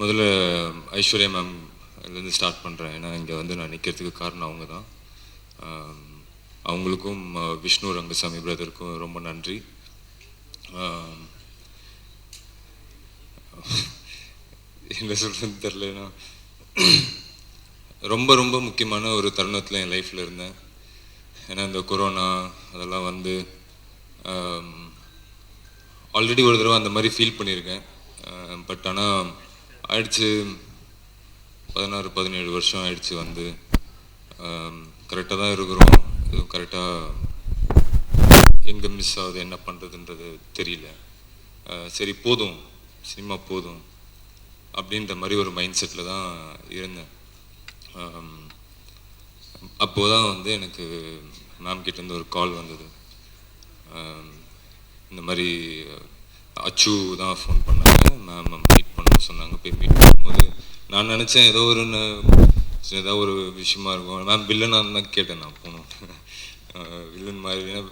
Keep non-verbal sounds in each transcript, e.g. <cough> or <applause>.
முதல்ல ஐஸ்வர்யா மேம் இதுலேருந்து ஸ்டார்ட் பண்ணுறேன் ஏன்னா இங்கே வந்து நான் நிற்கிறதுக்கு காரணம் அவங்க தான் அவங்களுக்கும் விஷ்ணு ரங்கசாமி பிரதருக்கும் ரொம்ப நன்றி. என்ன சொல்கிறது தெரிலனா ரொம்ப ரொம்ப முக்கியமான ஒரு தருணத்தில் என் லைஃப்பில் இருந்தேன். ஏன்னா இந்த கொரோனா அதெல்லாம் வந்து ஆல்ரெடி ஒரு தடவை அந்த மாதிரி ஃபீல் பண்ணியிருக்கேன். பட் ஆனால் ஆயிடுச்சு. பதினாறு பதினேழு வருஷம் ஆயிடுச்சு வந்து. கரெக்டாக தான் இருக்கிறோம். இது கரெக்டாக எங்கே மிஸ் ஆகுது என்ன பண்ணுறதுன்றது தெரியல. சரி போதும். சினிமா போதும். அப்படின்ற மாதிரி ஒரு மைண்ட் செட்டில் தான் இருந்தேன். அப்போ தான் வந்து எனக்கு மேம் கிட்டேருந்து ஒரு கால் வந்தது. இந்த மாதிரி அச்சு தான் ஃபோன் பண்ணாங்க. மேம் மீட் பண்ண சொன்னாங்க. போய் மீட் பண்ணும்போது நான் நினச்சேன் ஏதோ ஒரு ஏதோ ஒரு விஷயமா இருக்கும். மேம் வில்லனாக இருந்தால் கேட்டேன் நான் போனோம் வில்லன் மாதிரி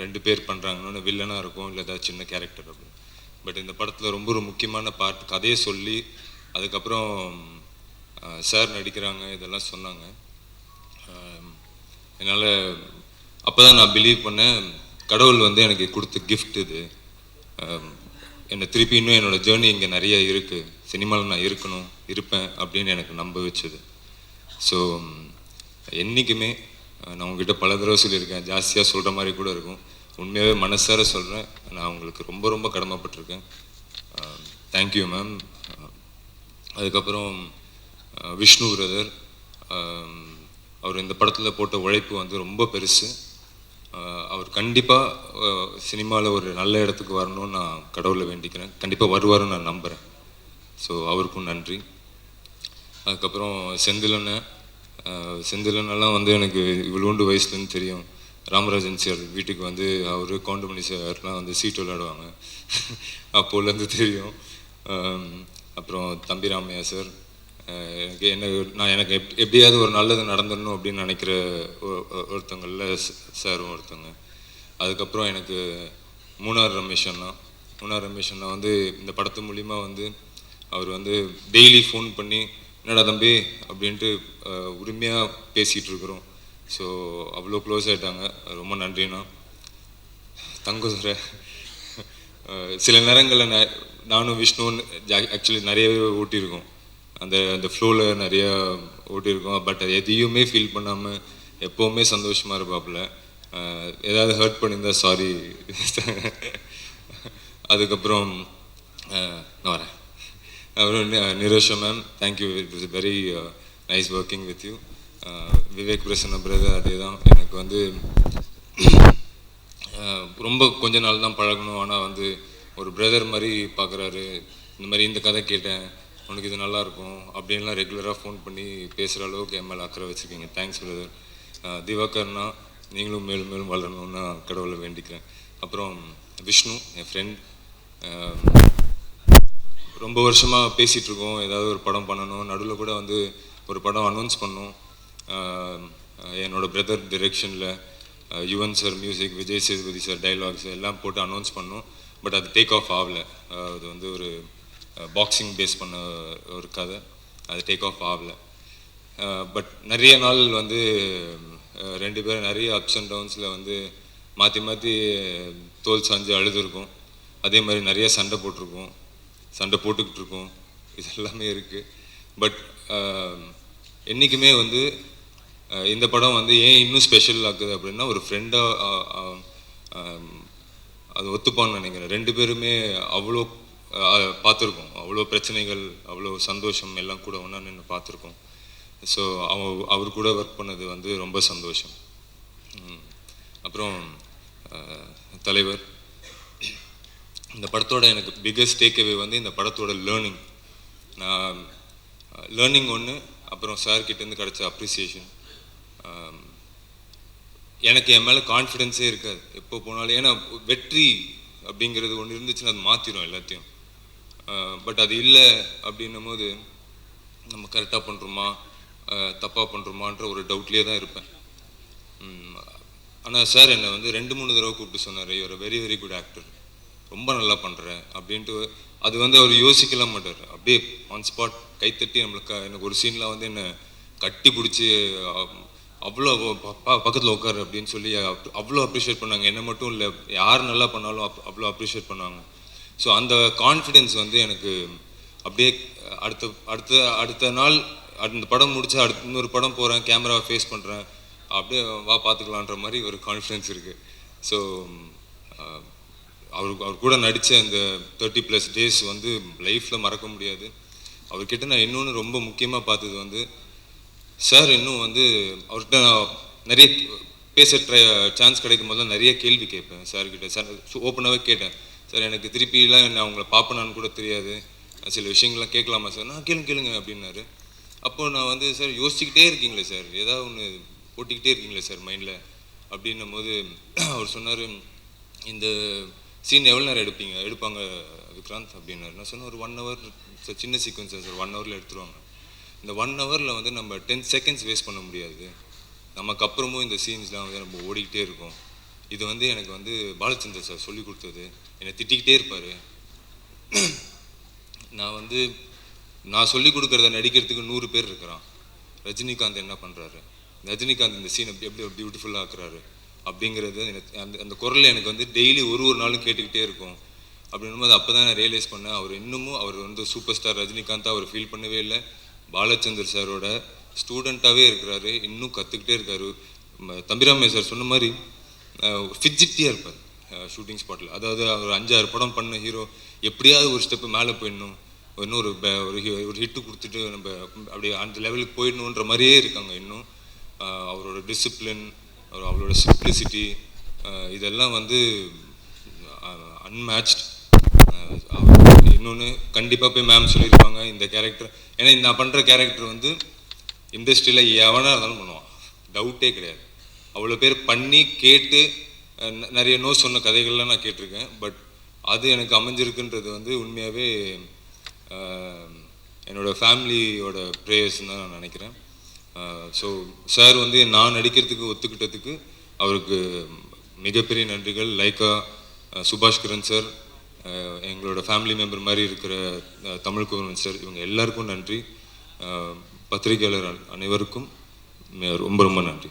ரெண்டு பேர் பண்ணுறாங்கன்னு வில்லனாக இருக்கும் இல்லை ஏதாவது சின்ன கேரக்டர் அப்படின்னு. பட் இந்த படத்தில் ரொம்ப ஒரு முக்கியமான பார்ட் கதையை சொல்லி அதுக்கப்புறம் சார் நடிக்கிறாங்க இதெல்லாம் சொன்னாங்க. என்னால் அப்போ தான் நான் பிலீவ் பண்ணேன். கடவுள் வந்து எனக்கு கொடுத்த கிஃப்ட் இது. Um, என்னை திருப்பி இன்னும் என்னோட ஜேர்னி இங்கே நிறைய இருக்குது சினிமாவில் நான் இருக்கணும் இருப்பேன் அப்படின்னு எனக்கு நம்ப வச்சது. ஸோ um, என்றைக்குமே நான் உங்ககிட்ட பல தடவை சொல்லியிருக்கேன். ஜாஸ்தியாக சொல்கிற மாதிரி கூட இருக்கும். உண்மையாகவே மனசார சொல்கிறேன் நான் உங்களுக்கு ரொம்ப ரொம்ப கடமைப்பட்டிருக்கேன். Um, தேங்க்யூ மேம் அதுக்கப்புறம் விஷ்ணு பிரதர் அவர் இந்த படத்தில் போட்ட உழைப்பு வந்து ரொம்ப பெருசு. அவர் கண்டிப்பாக சினிமாவில் ஒரு நல்ல இடத்துக்கு வரணும்னு நான் கடவுளை வேண்டிக்கிறேன். கண்டிப்பாக வருவாருன்னு நான் நம்புகிறேன் ஸோ அவருக்கும் நன்றி. அதுக்கப்புறம் செந்திலண்ணன் அஹ், செந்திலண்ணெல்லாம் வந்து எனக்கு இவ்வளோண்டு வயசுலேருந்து தெரியும். ராமராஜன் சார் வீட்டுக்கு வந்து அவர் கவுண்டமணி சார்லாம் வந்து சீட்டு விளையாடுவாங்க. <laughs> அப்போலேருந்து தெரியும். அப்புறம் தம்பி ராமையா சார் எனக்கு என்ன நான் எனக்கு எப் எப்படியாவது ஒரு நல்லது நடந்துடணும் அப்படின்னு நினைக்கிற ஒ- ஒருத்தங்களில் சாரும் ஒருத்தங்க. அதுக்கப்புறம் எனக்கு மூணார் ரமேஷ் அண்ணா. மூணார் ரமேஷ் அண்ணா வந்து இந்த படத்து மூலிமா வந்து அவர் வந்து டெய்லி ஃபோன் பண்ணி என்னடா தம்பி? அப்படின்ட்டு உரிமையாக பேசிகிட்டு இருக்கிறோம் ஸோ அவ்வளோ க்ளோஸ் ஆகிட்டாங்க ரொம்ப நன்றிண்ணா. தங்க சார் சில நேரங்களில் ந- நானும் விஷ்ணுன்னு ஆக்சுவலி நிறையவே ஓட்டியிருக்கோம் அந்த அந்த ஃப்ளோவில் நிறைய ஓட்டியிருக்கோம் பட் எதையுமே ஃபீல் பண்ணாமல் எப்போவுமே சந்தோஷமாக இருப்பாப்புல. ஏதாவது ஹர்ட் பண்ணியிருந்தா சாரி அதுக்கப்புறம் நான் வரேன். அப்புறம் நி- Nirosha ma'am thank you it is very nice working with you Vivek Prasanna brother அதே தான் எனக்கு வந்து ரொம்ப கொஞ்ச நாள் தான் பழகணும். ஆனால் வந்து ஒரு பிரதர் மாதிரி பார்க்குறாரு இந்த மாதிரி இந்த கதை கேட்டேன். உனக்கு இது நல்லா இருக்கும் அப்படின்லாம் ரெகுலராக ஃபோன் பண்ணி பேசுகிற அளவுக்கு என் மேலே அக்கறை வச்சுருக்கீங்க. தேங்க்ஸ் பிரதர் திவாகர்னா நீங்களும் மேலும் மேலும் வளரணும்னு கடவுளை வேண்டிக்கிறேன். அப்புறம் விஷ்ணு என் ஃப்ரெண்ட் ரொம்ப வருஷமாக பேசிகிட்டு இருக்கோம் ஏதாவது ஒரு படம் பண்ணணும். நடுவில் கூட வந்து ஒரு படம் அனௌன்ஸ் பண்ணோம். என்னோடய என்னோட brother டிரெக்ஷனில் Yuvan sir music Vijay Sethupathi sir dialogues எல்லாம் போட்டு அனௌன்ஸ் பண்ணோம். பட் அது டேக் ஆஃப் ஆகல. அது வந்து ஒரு பாக்ஸிங் பேஸ் பண்ண ஒரு கதை. அது டேக் ஆஃப் ஆகல. பட் நிறைய நாள் வந்து ரெண்டு பேரும் நிறைய அப்ஸ் அண்ட் டவுன்ஸில் வந்து மாற்றி மாற்றி தோல் சாஞ்சு அழுதுருக்கோம். அதே மாதிரி நிறைய சண்டை போட்டிருக்கோம். சண்டை போட்டுக்கிட்டு இருக்கோம் இது எல்லாமே இருக்குது பட் என்றைக்குமே வந்து இந்த படம் வந்து ஏன் இன்னும் ஸ்பெஷல் ஆக்குது அப்படின்னா ஒரு ஃப்ரெண்டாக அது ஒத்துப்பான்னு நினைக்கிறேன். ரெண்டு பேருமே அவ்வளோ பார்த்துருக்கோம். அவ்வளோ பிரச்சனைகள் அவ்வளோ சந்தோஷம் எல்லாம் கூட ஒன்றா நின்று பார்த்துருக்கோம். ஸோ அவ அவர் கூட ஒர்க் பண்ணது வந்து ரொம்ப சந்தோஷம். அப்புறம் தலைவர். இந்த படத்தோட எனக்கு பிக்கஸ்ட் டேக்அவே வந்து இந்த படத்தோட லேர்னிங் நான் லேர்னிங் ஒன்று அப்புறம் சார் கிட்டேருந்து கிடச்ச அப்ரிசியேஷன் எனக்கு என் மேலே கான்ஃபிடென்ஸே இருக்காது. எப்போ போனாலும். ஏன்னா வெற்றி அப்படிங்கிறது ஒன்று இருந்துச்சுன்னா அது மாற்றிடும் எல்லாத்தையும். பட் அது இல்லை அப்படின்னும் போது நம்ம கரெக்டாக பண்ணுறோமா தப்பாக பண்ணுறோமான்ற ஒரு டவுட்லேயே தான் இருப்பேன். ஆனால் சார் என்னை வந்து ரெண்டு மூணு தடவை கூப்பிட்டு சொன்னார். இவர் வெரி வெரி குட் ஆக்டர் ரொம்ப நல்லா பண்ணுறேன் அப்படின்ட்டு அது வந்து அவர் யோசிக்கலாம் மாட்டார். அப்படியே ஆன் ஸ்பாட் கைத்தட்டி நம்மளுக்கு எனக்கு ஒரு சீனில் வந்து என்னை கட்டி பிடிச்சி அவ்வளோ பக்கத்தில் உட்காரு அப்படின்னு சொல்லி அவ்வளோ அப்ரிஷியேட் பண்ணாங்க. என்னை மட்டும் இல்லை யார் நல்லா பண்ணாலும் அப்- அவ்வளோ அப்ரிஷியேட் பண்ணாங்க. ஸோ அந்த கான்ஃபிடென்ஸ் வந்து எனக்கு அப்படியே அடுத்த அடுத்த அடுத்த நாள் அந்த படம் முடிச்சு அடுத்த இன்னொரு படம் போகிறேன் கேமராவை ஃபேஸ் பண்ணுறேன் அப்படியே வா பார்த்துக்கலான்ற மாதிரி ஒரு கான்ஃபிடென்ஸ் இருக்குது ஸோ அவர் அவர் கூட நடித்த அந்த தேர்ட்டி ப்ளஸ் டேஸ் வந்து லைஃப்பில் மறக்க முடியாது. அவர்கிட்ட நான் இன்னொன்று ரொம்ப முக்கியமாக பார்த்தது வந்து சார் இன்னும் வந்து அவர்கிட்ட நான் நிறைய பேச ட்ரை சான்ஸ் கிடைக்கும் போது நிறைய கேள்வி கேட்பேன் சார்கிட்ட சார் ஓப்பனாகவே கேட்டேன். சார் எனக்கு திருப்பிலாம் நான் அவங்கள பார்ப்பனான்னு கூட தெரியாது. சில விஷயங்கள்லாம் கேட்கலாமா சார்? நான் கேளுங்க கேளுங்க அப்படின்னாரு. அப்போ நான் வந்து சார் யோசிச்சுக்கிட்டே இருக்கீங்களே சார். ஏதாவது ஒன்று போட்டிக்கிட்டே இருக்கீங்களே சார் மைண்டில்? அப்படின்னும் போது அவர் சொன்னார் இந்த சீன் எவ்வளோ நேரம் எடுப்பீங்க? எடுப்பாங்க விக்ராந்த் அப்படின்னாரு. நான் சொன்னேன் ஒரு ஒன் ஹவர் சார் சின்ன சீக்வன்ஸ் சார் ஒன் ஹவரில் எடுத்துருவாங்க. இந்த ஒன் ஹவரில் வந்து நம்ம டென் செகண்ட்ஸ் வேஸ்ட் பண்ண முடியாது. நமக்கு அப்புறமும் இந்த சீன்ஸ்லாம் வந்து நம்ம ஓடிக்கிட்டே இருக்கோம். இது வந்து எனக்கு வந்து பாலச்சந்தர் சார் சொல்லி கொடுத்தது. என்னை திட்டிக்கிட்டே இருப்பார். நான் வந்து நான் சொல்லி கொடுக்குறத நடிக்கிறதுக்கு நூறு பேர் இருக்கிறான். ரஜினிகாந்த் என்ன பண்ணுறாரு ரஜினிகாந்த் இந்த சீன் எப்படி எப்படி பியூட்டிஃபுல்லாக ஆக்குறாரு? அப்படிங்கிறது எனக்கு அந்த அந்த குரல் எனக்கு வந்து டெய்லி ஒரு ஒரு நாளும் கேட்டுக்கிட்டே இருக்கும். அப்படின்னும் போது அப்போ தான் நான் ரியலைஸ் பண்ணேன் அவர் இன்னமும் அவர் வந்து சூப்பர் ஸ்டார் ரஜினிகாந்தாக அவர் ஃபீல் பண்ணவே இல்லை. பாலச்சந்தர் சாரோட ஸ்டூடெண்ட்டாகவே இருக்கிறாரு. இன்னும் கற்றுக்கிட்டே இருக்காரு. ம- தம்பிராமே சார் சொன்ன மாதிரி ஃபிஜிட்டியாக இருப்பார். ஷூட்டிங் ஸ்பாட்டில் அதாவது ஒரு அஞ்சாறு படம் பண்ண ஹீரோ எப்படியாவது ஒரு ஸ்டெப்பு மேலே போயிடணும். இன்னொரு ஒரு ஒரு ஹிட்டு கொடுத்துட்டு நம்ம அப்படியே அந்த லெவலுக்கு போயிடணுன்ற மாதிரியே இருக்காங்க இன்னும். அவரோட டிசிப்ளின் அவரோட சிம்பிளிசிட்டி இதெல்லாம் வந்து அன்மேட்ச்ட் இன்னொன்று கண்டிப்பாக போய் மேம் சொல்லியிருப்பாங்க இந்த கேரக்டர் ஏன்னா நான் பண்ணுற கேரக்டர் வந்து இண்டஸ்ட்ரியில் எவனாக இருந்தாலும் பண்ணுவான். டவுட்டே கிடையாது. அவ்வளோ பேர் பண்ணி கேட்டு நிறைய நோ சொன்ன கதைகள்லாம் நான் கேட்டிருக்கேன். பட் அது எனக்கு அமைஞ்சிருக்குன்றது வந்து உண்மையாகவே என்னோட ஃபேமிலியோட ப்ரேயர்ஸ்னு தான் நான் நினைக்கிறேன். ஸோ சார் வந்து நான் நடிக்கிறதுக்கு ஒத்துக்கிட்டதுக்கு அவருக்கு மிகப்பெரிய நன்றிகள். லைக்கா சுபாஷ் கிரண் சார் எங்களோட ஃபேமிலி மெம்பர் மாதிரி இருக்கிற தமிழ் குமரன் சார் இவங்க எல்லாருக்கும் நன்றி. பத்திரிகையாளர் அனைவருக்கும் ரொம்ப ரொம்ப நன்றி.